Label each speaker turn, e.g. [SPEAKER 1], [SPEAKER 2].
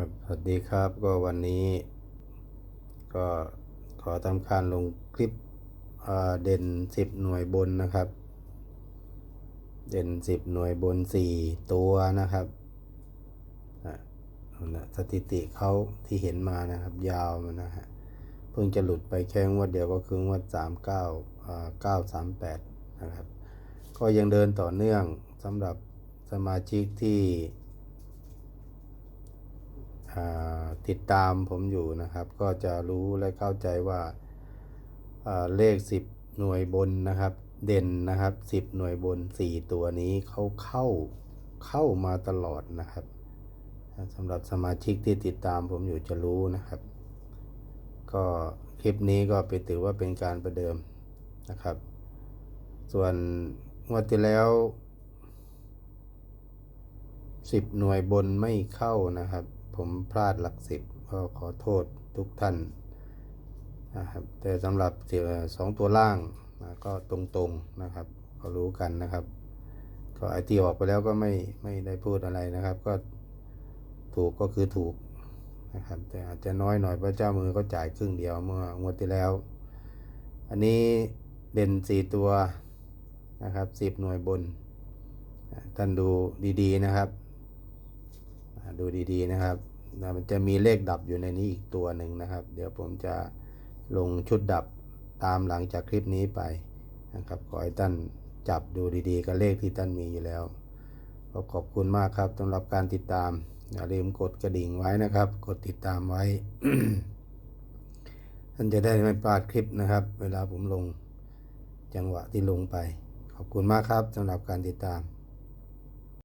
[SPEAKER 1] ครับสวัสดีครับก็วันนี้ ก็ขอทำการลงคลิปเด่นสิบหน่วยบนนะครับ เด่นสิบหน่วยบนสี่ตัวนะครับอะสถิติเขาที่เห็นมานะครับ ยาวมานะฮะเพิ่งจะหลุดไปแค่งวดเดียวก็คืองวดสามเก้าเก้าสามแปดนะครับ ก็ยังเดินต่อเนื่องสำหรับสมาชิกที่ ติดตามผมอยู่นะครับ ก็จะรู้และเข้าใจว่าาเลข 10 หน่วยบนนะครับ เด่นนะครับ 10 หน่วยบน 4 ตัวนี้เขาเข้าเข้ามาตลอดนะครับสำหรับสมาชิกที่ติดตามผมอยู่จะรู้นะครับ ก็คลิปนี้ก็ไปถือว่าเป็นการประเดิมนะครับ ส่วนงวดที่แล้วสิบหน่วยบนไม่เข้านะครับ ผมพลาดหลักสิบก็ขอโทษทุกท่านนะครับแต่สำหรับสองตัวล่างนะก็ตรงๆนะครับก็รู้กันนะครับ ก็ไอที่ออกไปแล้วก็ไม่ไม่ได้พูดอะไรนะครับ ก็ถูกก็คือถูกนะครับแต่อาจจะน้อยหน่อยพระเจ้ามือก็จ่ายครึ่งเดียวเมื่องวดที่แล้ว อันนี้เด่นสี่ตัวนะครับสิบหน่วยบน ท่านดูดีๆนะครับ ดูดีๆนะครับมันจะมีเลขดับอยู่ในนี้อีกตัวหนึ่งนะครับ เดี๋ยวผมจะลงชุดดับตามหลังจากคลิปนี้ไปนะครับขอให้ท่านจับดูดีๆกับเลขที่ท่านมีอยู่แล้วก็ขอบคุณมากครับสำหรับการติดตามอย่าลืมกดกระดิ่งไว้นะครับ กดติดตามไว้ ท่านจะได้ไม่พลาดคลิปนะครับ เวลาผมลงจังหวะที่ลงไป ขอบคุณมากครับสำหรับการติดตาม